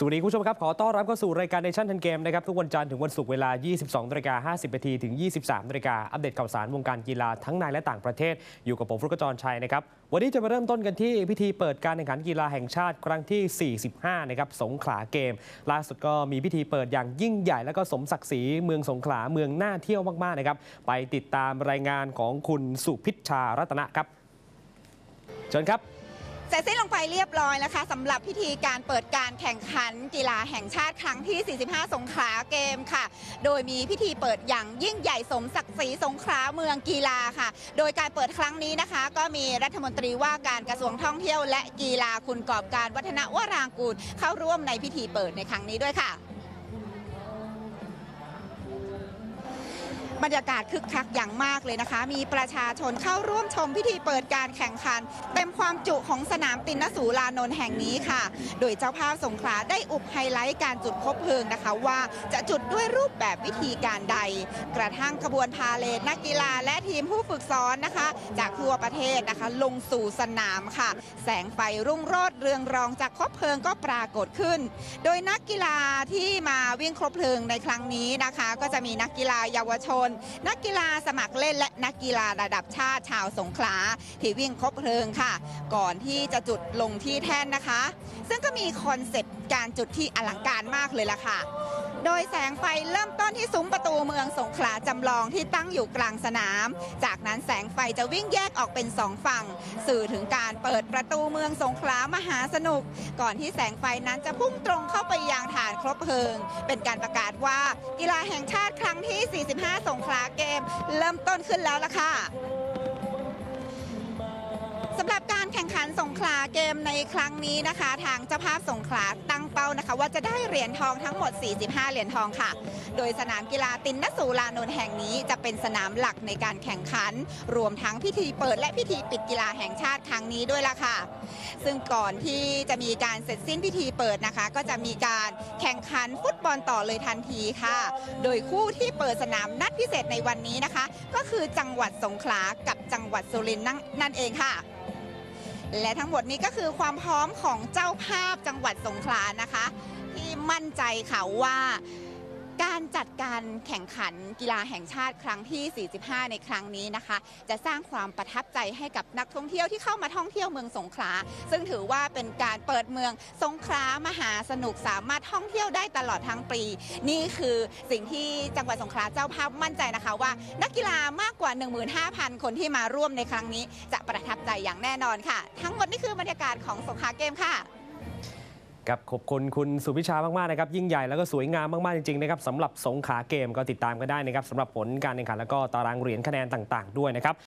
สวัสดีคุณผู้ชมครับ ขอต้อนรับเข้าสู่รายการ Nation ทันเกมนะครับ ทุกวันจันทร์ถึงวันศุกร์เวลา 22นาฬิกา50นาทีถึง 23นาฬิกาอัปเดตข่าวสารวงการกีฬาทั้งในและต่างประเทศ อยู่กับผมฟรุกจรชัยนะครับ วันนี้จะมาเริ่มต้นกันที่พิธีเปิดการแข่งขันกีฬาแห่งชาติครั้งที่ 45 นะครับ สงขลาเกม ล่าสุดก็มีพิธีเปิดอย่างยิ่งใหญ่และก็สมศักดิ์ศรีเมืองสงขลาเมืองน่าเที่ยวมากๆนะครับ ไปติดตามรายงานของคุณสุพิชชารัตนะครับ เชิญครับ เสร็จสิ้นลงไปเรียบร้อยนะคะสำหรับพิธีการเปิดการแข่งขันกีฬาแห่งชาติครั้งที่ 45 สงขลาเกมค่ะ โดยมีพิธีเปิดอย่างยิ่งใหญ่สมศักดิ์ศรีสงขลาเมืองกีฬาค่ะ โดยการเปิดครั้งนี้นะคะ ก็มีรัฐมนตรีว่าการกระทรวงท่องเที่ยวและกีฬาคุณกอบการวัฒนวรางกูลเข้าร่วมในพิธีเปิดในครั้งนี้ด้วยค่ะ บรรยากาศคึกคักอย่างมากเลยนะคะ มีประชาชนเข้าร่วมชมพิธีเปิดการแข่งขัน เต็มความจุของสนามตินนสูลานนท์แห่งนี้ค่ะ โดยเจ้าภาพสงขลาได้อุบไฮไลท์การจุดคบเพลิงนะคะ ว่าจะจุดด้วยรูปแบบวิธีการใด กระทั่งขบวนพาเลทนักกีฬาและทีมผู้ฝึกซ้อนนะคะ จากทั่วประเทศนะคะ ลงสู่สนามค่ะ แสงไฟรุ่งโรจน์เรืองรองจากคบเพลิงก็ปรากฏขึ้น โดยนักกีฬาที่มาวิ่งครบเพลิงในครั้งนี้นะคะ ก็จะมีนักกีฬาเยาวชนนักกีฬาสมัครเล่นและนักกีฬาระดับชาติชาวสงขลาที่วิ่งครบเพลิงค่ะ ก่อนที่จะจุดลงที่แท่นนะคะ ซึ่งก็มีคอนเซปต์การจุดที่อลังการมากเลยล่ะค่ะ โดยแสงไฟเริ่มต้นที่ซุ้มประตูเมืองสงขลาจำลองที่ตั้งอยู่กลางสนาม จากนั้นแสงไฟจะวิ่งแยกออกเป็นสองฝั่ง สื่อถึงการเปิดประตูเมืองสงขลามหาสนุก ก่อนที่แสงไฟนั้นจะพุ่งตรงเข้าไปยังฐานครบเพลิง เป็นการประกาศว่ากีฬาแห่งชาติครั้งที่ 45 สงขลาเกม เริ่มต้นขึ้นแล้วล่ะค่ะารแข่งขันสงขลาเกมในครั้งนี้นะคะ ทางเจ้าภาพสงขลาตั้งเป้านะคะ ว่าจะได้เหรียญทองทั้งหมด 45 เหรียญทองค่ะ โดยสนามกีฬาตินนสูลานนท์แห่งนี้จะเป็นสนามหลักในการแข่งขัน รวมทั้งพิธีเปิดและพิธีปิดกีฬาแห่งชาติครั้งนี้ด้วยล่ะค่ะ ซึ่งก่อนที่จะมีการเสร็จสิ้นพิธีเปิดนะคะ ก็จะมีการแข่งขันฟุตบอลต่อเลยทันทีค่ะ โดยคู่ที่เปิดสนามนัดพิเศษในวันนี้นะคะ ก็คือจังหวัดสงขลากับจังหวัดสุรินทร์นั่นเองค่ะ และทั้งหมดนี้ก็คือความพร้อมของเจ้าภาพจังหวัดสงขลานะคะ ที่มั่นใจค่ะว่า การจัดการแข่งขันกีฬาแห่งชาติครั้งที่ 45 ในครั้งนี้นะคะ จะสร้างความประทับใจให้กับนักท่องเที่ยวที่เข้ามาท่องเที่ยวเมืองสงขลา ซึ่งถือว่าเป็นการเปิดเมืองสงขลามหาสนุกสามารถท่องเที่ยวได้ตลอดทั้งปี นี่คือสิ่งที่จังหวัดสงขลาเจ้าภาพมั่นใจนะคะว่า นักกีฬามากกว่า 15,000 คนที่มาร่วมในครั้งนี้ จะประทับใจอย่างแน่นอนค่ะ ทั้งหมดนี่คือบรรยากาศของสงขลาเกมค่ะ ครับขอบคุณคุณสุพิชามากๆนะครับยิ่งใหญ่แล้วก็สวยงามมากๆจริงๆนะครับสำหรับสงขาเกมก็ติดตามกันได้นะครับสำหรับผลการแข่งขันแล้วก็ตารางเหรียญคะแนนต่าง ๆ ด้วยนะครับ